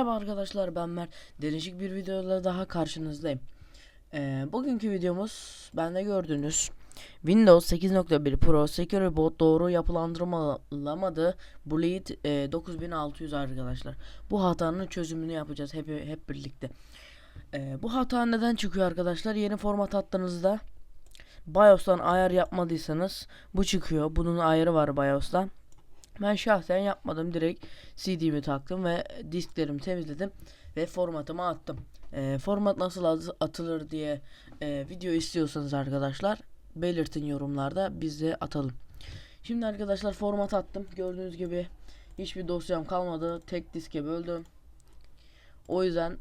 Merhaba arkadaşlar ben Mert. Değişik bir videoda daha karşınızdayım. Ee, bugünkü videomuz bende gördüğünüz Windows 8.1 Pro Secure Boot doğru yapılandırılamadı Bleed e, 9600 arkadaşlar. Bu hatanın çözümünü yapacağız hep hep birlikte. Ee, bu hata neden çıkıyor arkadaşlar? Yeni format attığınızda BIOS'tan ayar yapmadıysanız bu çıkıyor. Bunun ayarı var BIOS'tan. Ben şahsen yapmadım. Direkt CD'mi taktım ve disklerimi temizledim ve formatıma attım. Ee, format nasıl at- atılır diye e, video istiyorsanız arkadaşlar belirtin yorumlarda biz de atalım. Şimdi arkadaşlar format attım. Gördüğünüz gibi hiçbir dosyam kalmadı. Tek diske böldüm. O yüzden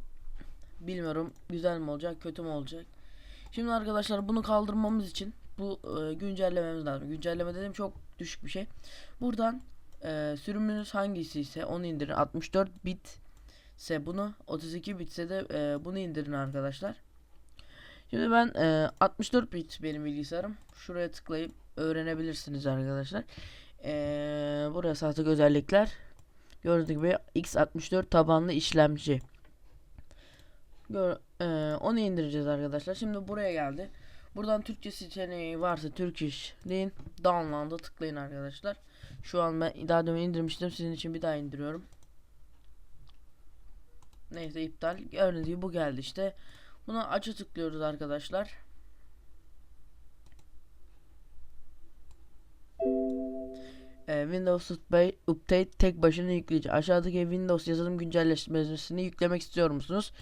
bilmiyorum güzel mi olacak kötü mü olacak. Şimdi arkadaşlar bunu kaldırmamız için bu e, güncellememiz lazım. Güncelleme dedim çok düşük bir şey. Buradan e, sürümünüz hangisi ise onu indirin. 64 bit ise bunu 32 bit ise de e, bunu indirin arkadaşlar. Şimdi ben e, 64 bit benim bilgisayarım. Şuraya tıklayıp öğrenebilirsiniz arkadaşlar. E, burası artık özellikler. Gördüğünüz gibi x64 tabanlı işlemci. Gör, e, onu indireceğiz arkadaşlar. Şimdi buraya geldi. Buradan Türkçe seçeneği varsa Türk iş deyin. Download'a tıklayın arkadaşlar. Şu an ben daha demin indirmiştim. Sizin için bir daha indiriyorum. Neyse iptal. Gördüğünüz gibi bu geldi işte. Buna açı tıklıyoruz arkadaşlar. Ee, Windows Update, tek başına yükleyici. Aşağıdaki Windows yazılım güncellemesini yüklemek istiyor musunuz?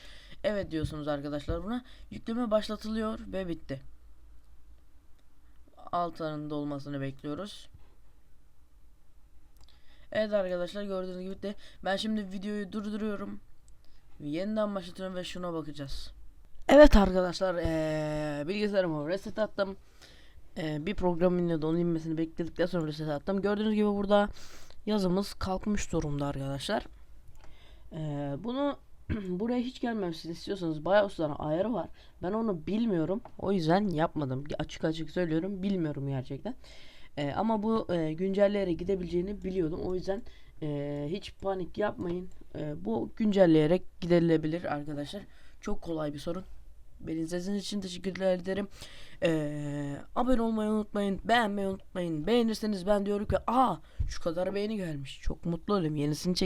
Evet diyorsunuz arkadaşlar buna. Yükleme başlatılıyor ve bitti. Altının dolmasını bekliyoruz. Evet arkadaşlar gördüğünüz gibi de ben şimdi videoyu durduruyorum. Yeniden başlatıyorum ve şuna bakacağız. Evet arkadaşlar ee, bilgisayarımı reset attım. Ee, bir programın da onun inmesini bekledikten sonra reset attım. Gördüğünüz gibi burada yazımız kalkmış durumda arkadaşlar. Ee, bunu buraya hiç gelmemesini istiyorsanız BIOS'ların ayarı var. Ben onu bilmiyorum. O yüzden yapmadım. Açık açık söylüyorum. Bilmiyorum gerçekten. Ee, ama bu e, güncelleyerek gidebileceğini biliyordum. O yüzden e, hiç panik yapmayın. E, bu güncelleyerek giderilebilir arkadaşlar. Çok kolay bir sorun. Beni izlediğiniz için teşekkürler ederim. Ee, abone olmayı unutmayın. Beğenmeyi unutmayın. Beğenirseniz ben diyorum ki aa şu kadar beğeni gelmiş. Çok mutlu olurum. Yenisini çek.